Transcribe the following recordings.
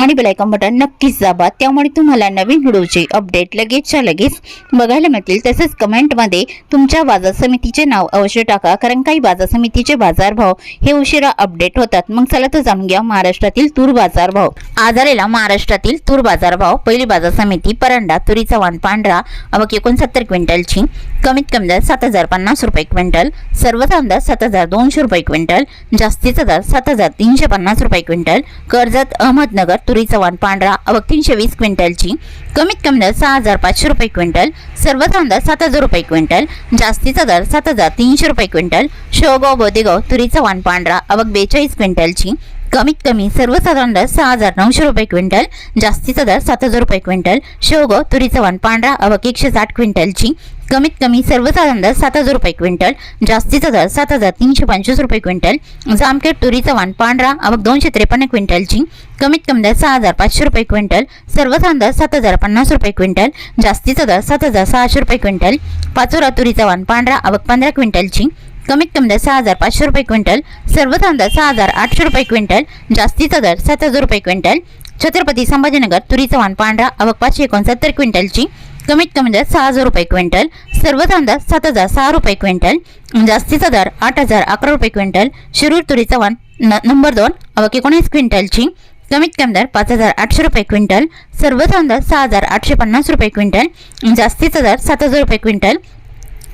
आणि bell icon button नक्कीच दाबा. त्यामुळे तुम्हाला नवीन व्हिडिओचे अपडेट लगेचच्या लगेच बघायला मिळतील. तसेच कमेंटमध्ये तुमच्या बाजार समितीचे नाव अवश्य टाका. कारण काही बाजार समितीचे बाजारभाव हे उशिरा अपडेट होतात. मग चला तर जाणून घ्या महाराष्ट्रातील तूर बाजारभाव आज आलेला महाराष्ट्रातील तूर बाजारभाव पहिली बाजार समिती परंडा तुरीचा वाण पांढरा अवक एकोणसत्तर क्विंटलची. कमीत कमी दर सात हजार पन्नास रुपये क्विंटल. सर्वसाधारण दर सात हजार दोनशे रुपये क्विंटल. जास्तीचा दर सात हजार तीनशे पन्नास रुपये क्विंटल. कर्जत अहमदनगर तुरीचा वाण पांढरा अवक तीनशे वीस क्विंटलची. कमीत कमी दर सहा हजार पाचशे रुपये क्विंटल. सर्व कांदा सात हजार रुपये क्विंटल. जास्तीचा दर सात हजार तीनशे रुपये क्विंटल. शेवगाव बोदेगाव तुरीचा वाण पांढरा अवक बेचाळीस क्विंटलची. कमीत कमी सर्वसाधारण दर सहा हजार नऊशे रुपये क्विंटल. जास्तीचा दर सात हजार रुपये क्विंटल. शेवगाव तुरीचा वाण पांढरा अवक एकशे साठ क्विंटलची. कमीत कमी सर्वसाधारण दर सात हजार रुपये क्विंटल जास्तीचा दर सात हजार तीनशे पंचवीस रुपये क्विंटल जामखेड तुरीचा वाण पांढरा अवक दोनशे त्रेपन्न क्विंटलची कमीत कमी दर सहा हजार पाचशे रुपये क्विंटल सर्वसाधारण दर सात हजार पन्नास रुपये क्विंटल जास्तीचा दर सात हजार सहाशे रुपये क्विंटल पाचोरा तुरीचा वाण पांढरा आवक पंधरा क्विंटलची कमीत कमी दर सहा हजार पाचशे रुपये क्विंटल सर्वसाधारण दर सहा हजार आठशे रुपये क्विंटल जास्तीचा दर सात हजार रुपये क्विंटल छत्रपती संभाजीनगर तुरीचा वाण पांढरा अवक पाचशे एकोणसत्तर क्विंटलची कमीत कमी दर सहा हजार रुपये क्विंटल सर्व कांदा सात हजार सहा रुपये क्विंटल म्हणजे जास्तीचा दर आठ हजार अकरा रुपये क्विंटल शिरूर तुरीचा वाण न नंबर दोन अवक एकोणीस क्विंटलची कमीत कमी दर पाच हजार आठशे रुपये क्विंटल सर्व कांदा सहा हजार आठशे पन्नास रुपये क्विंटल म्हणजे जास्तीचा दर सात हजार रुपये क्विंटल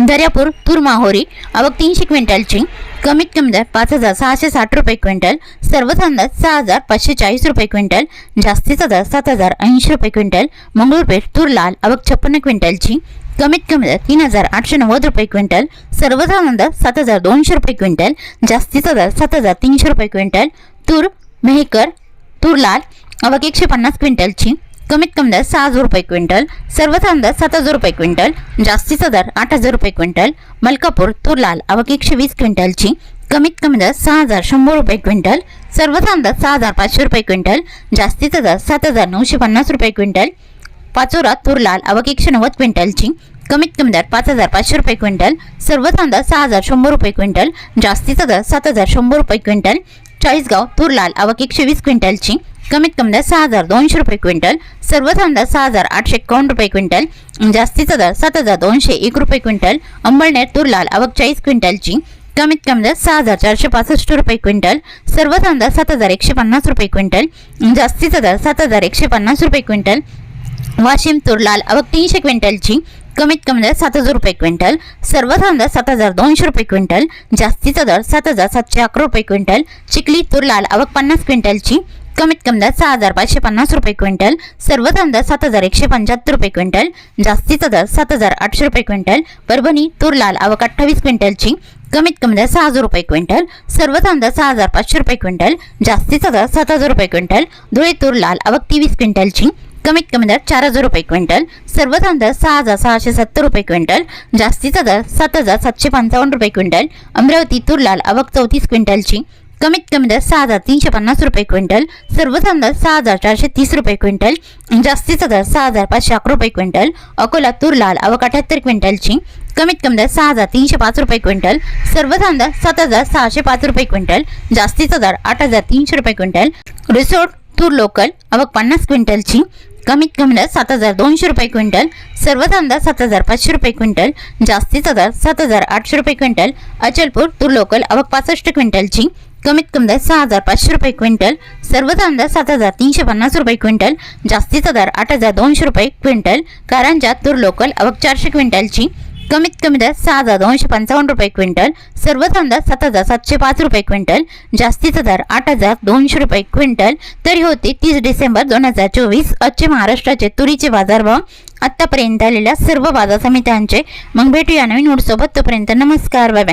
दर्यापूर तूर माहोरी अवक तीनशे क्विंटलची कमीत कमी दर पाच हजार सहाशे साठ रुपये क्विंटल सर्वसाधारण दर सहा हजार पाचशे चाळीस रुपये क्विंटल जास्तीचा दर सात हजार ऐंशी रुपये क्विंटल मंगळूरपेठ तूर लाल अवक छप्पन्न क्विंटलची कमीत कमी दर तीन हजार आठशे नव्वद रुपये क्विंटल सर्वसाधारण दर सात हजार दोनशे रुपये क्विंटल जास्तीचा दर सात हजार तीनशे रुपये क्विंटल तूर मेहकर तूर लाल अवक एकशे पन्नास क्विंटलची कमीत कमी दर सहा हजार रुपये क्विंटल सर्वसाधारण दर सात हजार रुपये क्विंटल जास्तीचा दर आठ हजार रुपये क्विंटल मलकापूर तूर लाल अवक एकशे वीस क्विंटलची कमीत कमी दर सहा हजार शंभर रुपये क्विंटल सर्वसाधारण दर सहा हजार पाचशे रुपये क्विंटल जास्तीचा दर सात हजार नऊशे पन्नास रुपये क्विंटल पाचोरा तूर लाल अवक एकशे नव्वद क्विंटलची कमीत कमी दर पाच हजार पाचशे रुपये क्विंटल सर्व दर सहा हजार शंभर रुपये क्विंटल जास्तीचा दर सात हजार शंभर रुपये क्विंटल चाळीसगाव तूर लाल अवक एकशे वीस क्विंटलची कमीत कमी दर सहा हजार दोनशे रुपये क्विंटल सर्व दर सहा हजार आठशे एकावन्न रुपये क्विंटल जास्तीचा दर सात हजार दोनशे एक रुपये क्विंटल अंबळनेर तूर लाल अवक चाळीस क्विंटलची कमीत कमी दर सहा हजार चारशे पासष्ट रुपये क्विंटल सर्व दर सात हजार एकशे पन्नास रुपये क्विंटल जास्तीचा दर सात हजार एकशे पन्नास रुपये क्विंटल वाशिम तूर लाल अवक तीनशे क्विंटलची कमीत कमी दर सात हजार रुपये क्विंटल सर्वसाधारण दर सात हजार दोनशे रुपये क्विंटल जास्तीचा दर सात हजार सातशे अकरा रुपये क्विंटल चिखली तूर लाल अवक पन्नास क्विंटलची कमीत कमी दर सहा हजार पाचशे पन्नास रुपये क्विंटल सर्वसाधारण दर सात हजार एकशे पंच्याहत्तर रुपये क्विंटल जास्तीचा दर सात हजार आठशे रुपये क्विंटल परभणी तूर लाल आवक अठ्ठावीस क्विंटलची कमीत कमी दर सहा हजार रुपये क्विंटल सर्वसाधारण दर सहा हजार पाचशे रुपये क्विंटल जास्तीचा दर सात हजार रुपये क्विंटल धुळे तूर लाल अवक तेवीस क्विंटलची कमीत कमी दर चार हजार रुपये क्विंटल सर्वसाधारण दर सहा हजार सहाशे सत्तर रुपये क्विंटल जास्तीचा दर सात हजार सातशे पंचावन्न रुपये क्विंटल अमरावती तूर लाल अवक चौतीस क्विंटलची कमीत कमी दर सहा हजार तीनशे पन्नास रुपये क्विंटल सर्वसाधारण दर सहा हजार चारशे तीस रुपये क्विंटल जास्तीचा दर सहा हजार पाचशे अकरा रुपये क्विंटल अकोला तूर लाल अवक अठ्याहत्तर क्विंटलची कमीत कमी दर सहा हजार तीनशे पाच रुपये क्विंटल सर्वसाधारण दर सात हजार सहाशे पाच रुपये क्विंटल जास्तीचा दर आठ हजार तीनशे रुपये क्विंटल रिसोर्ट तूर लोकल अवक पन्नास क्विंटलची कमीत कमी दर सात हजार दोनशे रुपये क्विंटल सर्वसाधारण दर सात हजार पाचशे रुपये क्विंटल जास्तीचा दर सात हजार आठशे रुपये क्विंटल अचलपूर तूर लोकल पासष्ट क्विंटलची कमीत कमी दर सहा हजार पाचशे रुपये क्विंटल सर्वसाधारण दर सात हजार तीनशे पन्नास रुपये क्विंटल जास्तीचा दर आठ हजार दोनशे रुपये क्विंटल कारंजा तूर लोकल अवक चारशे क्विंटलची कमीत कमी दर सहा हजार दोनशे पंचावन्न रुपये क्विंटल सर्वसाधारण दर सात हजार सातशे पाच रुपये क्विंटल जास्तीचा दर आठ हजार दोनशे रुपये क्विंटल. तरी होते तीस डिसेंबर दोन हजार चोवीस आजचे महाराष्ट्राचे तुरीचे बाजारभाव. आत्तापर्यंत आलेल्या सर्व बाजार समित्यांचे. मग भेटूया नवीन नोटसोबत तोपर्यंत नमस्कार बाय बाय.